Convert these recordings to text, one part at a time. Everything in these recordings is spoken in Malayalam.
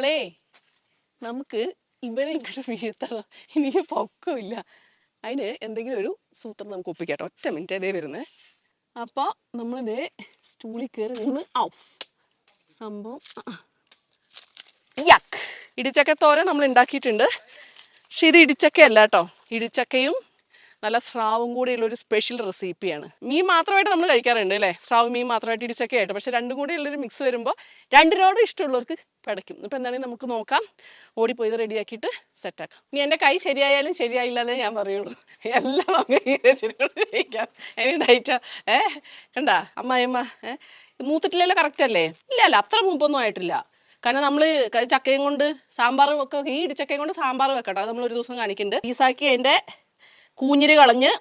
അപ്പോളേ നമുക്ക് ഇവരെ ഇങ്ങോട്ട് വീഴ്ത്തണം. എനിക്ക് പൊക്കമില്ല. അതിന് എന്തെങ്കിലും ഒരു സൂത്രം നമുക്ക് ഒപ്പിക്കാട്ടോ. ഒറ്റ മിനിറ്റ് ഇതേ വരുന്നേ. അപ്പോൾ നമ്മളിതേ സ്റ്റൂളിൽ കയറി നിന്ന് ഔഫ്. സംഭവം. യക്ക്. ഇടിച്ചക്ക തോര നമ്മൾ ഉണ്ടാക്കിയിട്ടുണ്ട്. പക്ഷെ ഇത് ഇടിച്ചക്കയല്ല കേട്ടോ. ഇടിച്ചക്കയും നല്ല സ്രാവും കൂടിയുള്ള ഒരു സ്പെഷ്യൽ റെസിപ്പിയാണ് മീൻ മാത്രമായിട്ട് നമ്മൾ കഴിക്കാറുണ്ട് അല്ലേ? സ്രാവ് മീൻ മാത്രമായിട്ട് ഇടിച്ചൊക്കെ ആയിട്ട്. പക്ഷെ രണ്ടും കൂടി ഉള്ളൊരു മിക്സ് വരുമ്പോൾ രണ്ടിനോടും ഇഷ്ടമുള്ളവർക്ക് പടയ്ക്കും. ഇപ്പം എന്താണെങ്കിൽ നമുക്ക് നോക്കാം. ഓടിപ്പോയി ഇത് റെഡിയാക്കിയിട്ട് സെറ്റാക്കാം ഇനി എന്റെ കൈ ശരിയായാലും ശരിയായില്ലെന്നേ ഞാൻ പറയുള്ളൂ. എല്ലാം അങ്ങനെ കഴിക്കാം. ഇനി ഡയറ്റാ ഏ? കണ്ടാ? അമ്മായിമ്മ ഏ? മൂത്തിട്ടില്ലല്ലോ കറക്റ്റ് അല്ലേ? ഇല്ല അല്ല അത്ര മൂപ്പൊന്നും ആയിട്ടില്ല. കാരണം നമ്മൾ ചക്കയും കൊണ്ട് സാമ്പാർ ഒക്കെ ഈ ഇടിച്ചക്കയും കൊണ്ട് സാമ്പാർ വെക്കട്ടോ. അത് നമ്മൾ ഒരു ദിവസം കാണിക്കുന്നുണ്ട് ഈസാക്കി അതിന്റെ കൂഞ്ഞിര് കളഞ്ഞ്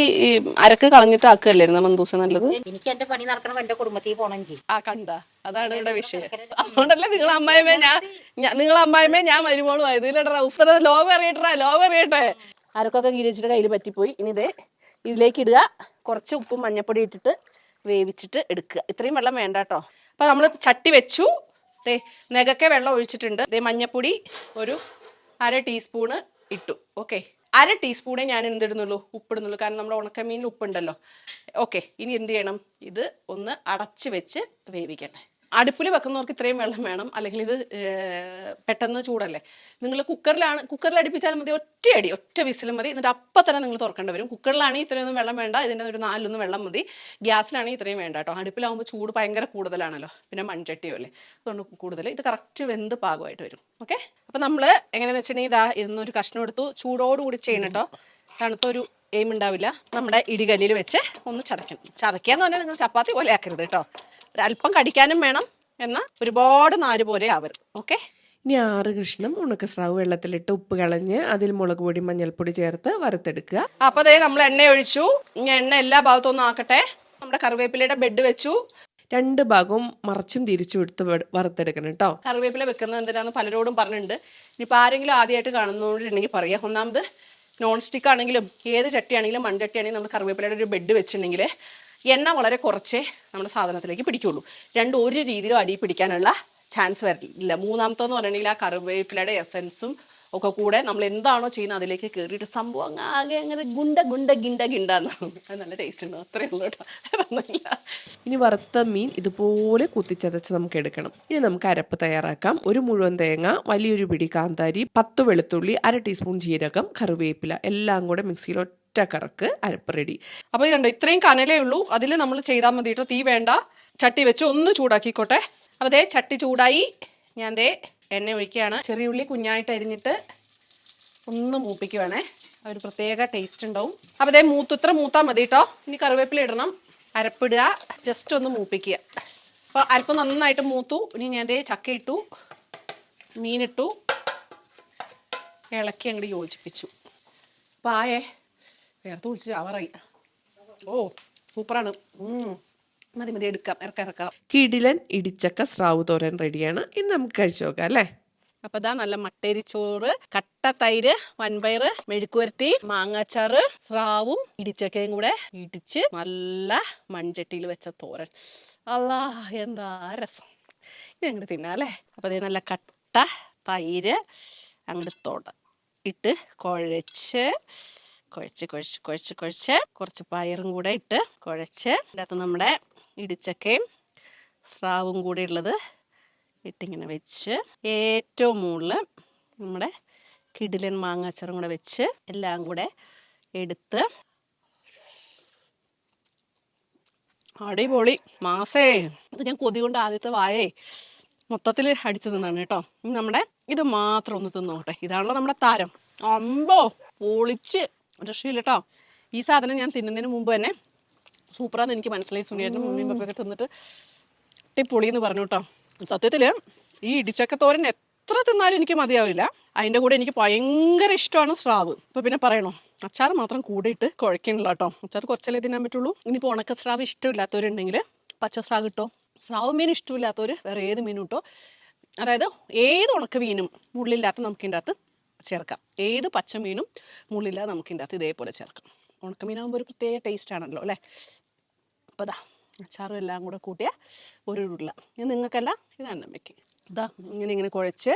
ഈ ഈ അരക്ക് കളഞ്ഞിട്ട് ആക്കുകയല്ലായിരുന്നു മന്ദൂസ നല്ലത്? എനിക്ക് എന്റെ പണി നടക്കണം എന്റെ കുടുംബത്തിൽ പോകണം ആ കണ്ട. അതാണ് ഇവിടെ വിഷയം. അതുകൊണ്ടല്ലേ നിങ്ങൾ അമ്മായിമേ ഞാൻ നിങ്ങളെ നിങ്ങൾ അമ്മായിമേ ഞാൻ മരുമോളും ആയത്. ഇല്ലടാ ഉത്തര ലോകം അറിയട്ടാ ലോകം അറിയട്ടെ. അരക്കൊക്കെ ഗിരിച്ചിട്ട് കയ്യിൽ പറ്റിപ്പോയി. ഇനി ഇതേ ഇതിലേക്ക് ഇടുക. കുറച്ച് ഉപ്പും മഞ്ഞപ്പൊടി ഇട്ടിട്ട് വേവിച്ചിട്ട് എടുക്കുക. ഇത്രയും വെള്ളം വേണ്ട കേട്ടോ അപ്പൊ നമ്മൾ ചട്ടി വെച്ചു. ദേ നെകക്കെ വെള്ളം ഒഴിച്ചിട്ടുണ്ട്. ദേ മഞ്ഞപ്പൊടി ഒരു അര ടീസ്പൂണ് ഇട്ടു. ഓക്കെ. അര ടീസ്പൂണേ ഞാൻ എന്തിടുന്നുള്ളൂ? ഉപ്പിടുന്നുള്ളൂ. കാരണം നമ്മുടെ ഉണക്കമീനിൽ ഉപ്പുണ്ടല്ലോ. ഓക്കെ ഇനി എന്ത് ചെയ്യണം? ഇത് ഒന്ന് അടച്ച് വെച്ച് വേവിക്കട്ടെ. അടുപ്പിൽ വെക്കുന്നവർക്ക് ഇത്രയും വെള്ളം വേണം. അല്ലെങ്കിൽ ഇത് പെട്ടെന്ന് ചൂടല്ലേ. നിങ്ങൾ കുക്കറിലാണ് കുക്കറിൽ അടുപ്പിച്ചാൽ മതി ഒറ്റ അടി ഒറ്റ വിസിലും മതി. എന്നിട്ട് അപ്പം തന്നെ നിങ്ങൾ തുറക്കേണ്ടി വരും. കുക്കറിലാണെങ്കിൽ ഇത്രയൊന്നും വെള്ളം വേണ്ട ഇതിന്റെ ഒരു നാലൊന്നും വെള്ളം മതി. ഗ്യാസിലാണെങ്കിൽ ഇത്രയും വേണ്ട കേട്ടോ. അടുപ്പിലാവുമ്പോൾ ചൂട് ഭയങ്കര കൂടുതലാണല്ലോ. പിന്നെ മൺചട്ടിയോ അല്ലേ. അതുകൊണ്ട് കൂടുതൽ. ഇത് കറക്റ്റ് വെന്ത് പാകമായിട്ട് വരും. ഓക്കെ? അപ്പം നമ്മൾ എങ്ങനെയാണെന്ന് വെച്ചിട്ടുണ്ടെങ്കിൽ ഇതാ ഇന്നൊരു കഷ്ണം എടുത്തു. ചൂടോടുകൂടി ചെയ്യണം കേട്ടോ. തണുത്തൊരു എയിം ഉണ്ടാവില്ല. നമ്മുടെ ഇടികല്ലിൽ വെച്ച് ഒന്ന് ചതയ്ക്കണം. എന്ന് പറഞ്ഞാൽ നിങ്ങൾ ചപ്പാത്തി പോലെ ആക്കരുത് കേട്ടോ. ഒരല്പം കടിക്കാനും വേണം എന്നാൽ ഒരുപാട് നാര് പോലെ അവർ ഓക്കെ? ഇനി ആറ് കഷ്ണം ഉണക്കസ്രാവ് വെള്ളത്തിലിട്ട് ഉപ്പ് കളഞ്ഞ് അതിൽ മുളക് പൊടി മഞ്ഞൾപ്പൊടി ചേർത്ത് വറുത്തെടുക്കുക. അപ്പോൾ അതേ നമ്മൾ എണ്ണ ഒഴിച്ചു. ഇനി എണ്ണ എല്ലാ ഭാഗത്തും ഒന്ന് ആക്കട്ടെ. നമ്മുടെ കറിവേപ്പിലയുടെ ബെഡ് വെച്ചു. രണ്ട് ഭാഗവും മറച്ചും തിരിച്ചു എടുത്ത് വറുത്തെടുക്കണം കേട്ടോ കറിവേപ്പില വെക്കുന്നത് എന്തിനാന്ന് പലരോടും പറഞ്ഞിട്ടുണ്ട്. ഇനിയിപ്പോൾ ആരെങ്കിലും ആദ്യമായിട്ട് കാണുന്നതുകൊണ്ടുണ്ടെങ്കിൽ പറയാം. ഒന്നാമത് നോൺ സ്റ്റിക്ക് ആണെങ്കിലും ഏത് ചട്ടിയാണെങ്കിലും മൺചട്ടി ആണെങ്കിലും നമ്മൾ കറിവേപ്പിലയുടെ ഒരു ബെഡ് വെച്ചിട്ടുണ്ടെങ്കിൽ എണ്ണ വളരെ കുറച്ചേ നമ്മുടെ സാധനത്തിലേക്ക് പിടിക്കുള്ളൂ. രണ്ട് ഒരു രീതിയിലും അടി പിടിക്കാനുള്ള ചാൻസ് വരില്ല. മൂന്നാമത്തെന്ന് പറയണമെങ്കിൽ ആ കറിവേപ്പിലയുടെ എസൻസും ഒക്കെ കൂടെ നമ്മൾ എന്താണോ ചെയ്യുന്നത് അതിലേക്ക് കയറിയിട്ട് സംഭവം ആകെ അങ്ങനെ ഗുണ്ട ഗുണ്ട ഗിണ്ട ഗിണ്ടാന്ന് അത് നല്ല ടേസ്റ്റ് ഉണ്ട്. അത്രേ ഉള്ളൂ കേട്ടോ. ഇനി വറുത്ത മീൻ ഇതുപോലെ കുത്തിച്ചതച്ച് നമുക്ക് എടുക്കണം. ഇനി നമുക്ക് അരപ്പ് തയ്യാറാക്കാം. ഒരു മുഴുവൻ തേങ്ങ വലിയൊരു പിടി കാന്താരി പത്ത് വെളുത്തുള്ളി അര ടീസ്പൂൺ ജീരകം കറിവേപ്പില എല്ലാം കൂടെ മിക്സിയിൽ ഒറ്റ കറക്ക് അരപ്പ് റെഡി അപ്പോൾ ഇത് കണ്ടോ ഇത്രയും കനലേ ഉള്ളൂ. അതിൽ നമ്മൾ ചെയ്താൽ മതി കേട്ടോ തീ വേണ്ട. ചട്ടി വെച്ച് ഒന്ന് ചൂടാക്കിക്കോട്ടെ. അപ്പോൾ ദേ ചട്ടി ചൂടായി. ഞാൻ ദേ എണ്ണ ഒഴിക്കുകയാണ്. ചെറിയ ഉള്ളി കുഞ്ഞായിട്ട് അരിഞ്ഞിട്ട് ഒന്ന് മൂപ്പിക്കുവാണേ. ഒരു പ്രത്യേക ടേസ്റ്റ് ഉണ്ടാവും. അപ്പോൾ ദേ മൂത്ത് ഇത്ര മൂത്താൽ മതി കേട്ടോ ഇനി കറിവേപ്പില ഇടണം. അരപ്പിടുക. ജസ്റ്റ് ഒന്ന് മൂപ്പിക്കുക. അപ്പോൾ അരപ്പ് നന്നായിട്ട് മൂത്തു. ഇനി ഞാൻ ദേ ചക്ക ഇട്ടു. മീനിട്ടു. ഇളക്കി അങ്ങോട്ട് യോജിപ്പിച്ചു. ആയേ വേർത്ത് കുളിച്ച് ചാവറായി ഓ സൂപ്പറാണ്. മതി മതി എടുക്കാം. ഇറക്കാം ഇറക്കാം. കിടിലൻ ഇടിച്ചക്ക സ്രാവ് തോരൻ റെഡിയാണ്. ഇനി നമുക്ക് കഴിച്ചു നോക്കാം അല്ലേ? അപ്പൊ ഇതാ നല്ല മട്ടേരിച്ചോറ് കട്ട തൈര് വൻപയറ് മെഴുക്കുവരത്തി മാങ്ങാച്ചാറ് സ്രാവും ഇടിച്ചക്കയും കൂടെ ഇടിച്ച് നല്ല മൺചട്ടിയിൽ വെച്ച തോരൻ. അല്ലാ എന്താ രസം. ഇനി അങ്ങോട്ട് തിന്നാം അല്ലേ? അപ്പൊ അതേ നല്ല കട്ട തൈര് അങ്ങോട്ട് തൊട. ഇട്ട് കുഴച്ച് കുഴച്ച് കുഴച്ച് കുഴച്ച് കുഴച്ച് കുറച്ച് പയറും കൂടെ ഇട്ട് കുഴച്ച്. അതിനകത്ത് നമ്മുടെ ഇടിച്ചക്കയും സ്രാവും കൂടെ ഉള്ളത് ഇട്ടിങ്ങനെ വെച്ച് ഏറ്റവും മുകളിൽ നമ്മുടെ കിടിലൻ മാങ്ങാച്ചറും കൂടെ വെച്ച് എല്ലാം കൂടെ എടുത്ത് അടിപൊളി. മാസേ ഇത് ഞാൻ കൊതി കൊണ്ട് ആദ്യത്തെ വായേ മൊത്തത്തിൽ അടിച്ചു തിന്നാണ് കേട്ടോ നമ്മുടെ ഇത് മാത്രം ഒന്ന് തിന്നോട്ടെ. ഇതാണല്ലോ നമ്മുടെ താരം. അമ്പോ പൊളിച്ച്. രക്ഷയില്ല കേട്ടോ. ഈ സാധനം ഞാൻ തിന്നുന്നതിന് മുമ്പ് തന്നെ സൂപ്പറാന്ന് എനിക്ക് മനസ്സിലായി. സുനിയേട്ടനും മമ്മിയും പപ്പയൊക്കെ തിന്നിട്ട് പൊളി എന്ന് പറഞ്ഞു കേട്ടോ. സത്യത്തിൽ ഈ ഇടിച്ചക്ക തോരൻ എത്ര തിന്നാലും എനിക്ക് മതിയാവില്ല. അതിന്റെ കൂടെ എനിക്ക് ഭയങ്കര ഇഷ്ടമാണ് സ്രാവ്. ഇപ്പൊ പിന്നെ പറയണോ? അച്ചാർ മാത്രം കൂടിയിട്ട് കുഴക്കണില്ല കേട്ടോ. അച്ചാർ കുറച്ചല്ലേ തിന്നാൻ പറ്റുള്ളൂ? ഇനിയിപ്പോൾ ഉണക്ക സ്രാവ് ഇഷ്ടമില്ലാത്തവരുണ്ടെങ്കിൽ പച്ച സ്രാവ് കിട്ടോ സ്രാവ് മീൻ ഇഷ്ടമില്ലാത്തവർ വേറെ ഏത് മീനും കിട്ടോ അതായത് ഏത് ഉണക്ക മീനും മുള്ളില്ലാത്ത നമുക്കിന്റെ അകത്ത് ചേർക്കാം. ഏത് പച്ചമീനും മുള്ളില്ല നമുക്ക് നമുക്കിന്റെ അകത്ത് ഇതേപോലെ ചേർക്കാം. ഉണക്കമീനാകുമ്പോൾ ഒരു പ്രത്യേക ടേസ്റ്റ് ആണല്ലോ അല്ലേ? അപ്പോൾ അതാ അച്ചാറും എല്ലാം കൂടെ കൂട്ടിയ ഒരു ഉരുള. ഇത് നിങ്ങൾക്കല്ല ഇത് അന്നമ്മയ്ക്ക് ഇതാ ഇങ്ങനെ ഇങ്ങനെ കുഴച്ച്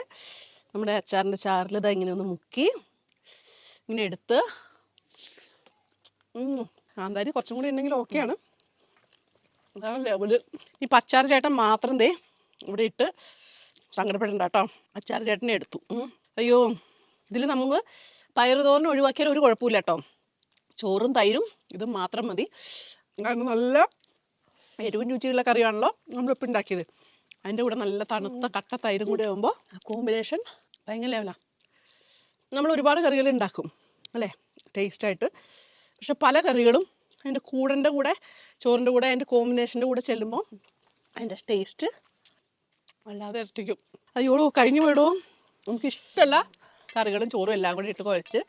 നമ്മുടെ അച്ചാറിന്റെ ചാറിൽ ഇതാ ഇങ്ങനെ ഒന്ന് മുക്കി ഇങ്ങനെ എടുത്ത് കാന്താരി കുറച്ചും കൂടി ഉണ്ടെങ്കിൽ ഓക്കെയാണ് അതാണ് ലെവൽ ഈ പച്ചാർ ചേട്ടൻ മാത്രം ദേ ഇവിടെ ഇട്ട് സങ്കടപ്പെടണ്ട കേട്ടോ. അച്ചാർ ചേട്ടനെ എടുത്തു. അയ്യോ. ഇതിൽ നമ്മൾ പയറുതോറിന് ഒഴിവാക്കിയാൽ ഒരു കുഴപ്പമില്ല കേട്ടോ. ചോറും തൈരും ഇതും മാത്രം മതി. കാരണം നല്ല എരിവും രുചിയുള്ള കറിയാണല്ലോ നമ്മളിപ്പോൾ ഉണ്ടാക്കിയത്. അതിന്റെ കൂടെ നല്ല തണുത്ത കട്ട തൈരും കൂടെ ആകുമ്പോൾ കോമ്പിനേഷൻ ഭയങ്കര ലെവലാണ് നമ്മൾ ഒരുപാട് കറികൾ ഉണ്ടാക്കും അല്ലേ? ടേസ്റ്റായിട്ട് പക്ഷെ പല കറികളും അതിന്റെ കൂടന്റെ കൂടെ ചോറിന്റെ കൂടെ അതിന്റെ കോമ്പിനേഷന്റെ കൂടെ ചെല്ലുമ്പോൾ അതിന്റെ ടേസ്റ്റ് വല്ലാതെ ഇരട്ടിക്കും. അയ്യോടോ കഴിഞ്ഞു പോയിടോ. നമുക്ക് ഇഷ്ടമുള്ള കറികളും ചോറും എല്ലാം കൂടി ഇട്ട് കുഴച്ച്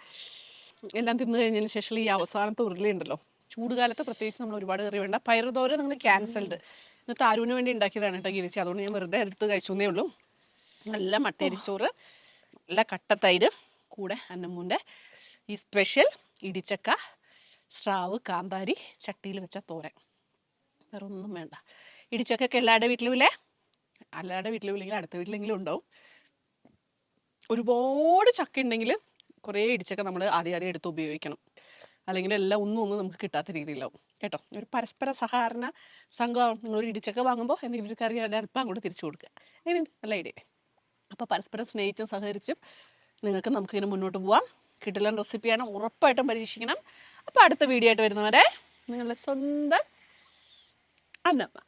എല്ലാം തിന്നു കഴിഞ്ഞതിന് ശേഷം ഈ അവസാനത്തെ ഉരുളി ഉണ്ടല്ലോ ചൂടുകാലത്ത് പ്രത്യേകിച്ച് നമ്മൾ ഒരുപാട് കറി വേണ്ട. പയറുതോര നിങ്ങൾ ക്യാൻസൽഡ് ഇന്ന് താരൂന് വേണ്ടി ഉണ്ടാക്കിയതാണ് കേട്ടോ ഗീതിച്ച് അതുകൊണ്ട് ഞാൻ വെറുതെ എടുത്ത് കഴിച്ചേ ഉള്ളൂ. നല്ല മട്ടേരിച്ചോറ് നല്ല കട്ടത്തൈര് കൂടെ അന്നമ്മൂന്റെ ഈ സ്പെഷ്യൽ ഇടിച്ചക്ക സ്രാവ് കാന്താരി ചട്ടിയിൽ വെച്ച തോരൻ. വേറെ ഒന്നും വേണ്ട. ഇടിച്ചക്കൊക്കെ എല്ലാവരുടെ വീട്ടിലും ഇല്ലേ? എല്ലാവരുടെ വീട്ടിലും ഇല്ലെങ്കിൽ അടുത്ത വീട്ടിലെങ്കിലും ഉണ്ടാവും. ഒരുപാട് ചക്ക ഉണ്ടെങ്കിൽ കുറേ ഇടിച്ചൊക്കെ നമ്മൾ ആദ്യം ആദ്യം എടുത്ത് ഉപയോഗിക്കണം. അല്ലെങ്കിൽ എല്ലാം ഒന്നും ഒന്നും നമുക്ക് കിട്ടാത്ത രീതിയിലാവും. കേട്ടോ? ഒരു പരസ്പര സഹകരണ സംഘം. ഒരു ഇടിച്ചൊക്കെ വാങ്ങുമ്പോൾ എന്തെങ്കിലും ഒരു കറി അല്പം അങ്ങോട്ട് തിരിച്ചു കൊടുക്കുക. അങ്ങനെ നല്ല ഐഡിയ. അപ്പോൾ പരസ്പരം സ്നേഹിച്ചും സഹകരിച്ചും നിങ്ങൾക്ക് നമുക്കിങ്ങനെ മുന്നോട്ട് പോവാം. കിട്ടില്ല റെസിപ്പിയാണ് ഉറപ്പായിട്ടും പരീക്ഷിക്കണം. അപ്പോൾ അടുത്ത വീഡിയോ ആയിട്ട് വരുന്നവരെ നിങ്ങളുടെ സ്വന്തം അന്നമ്മ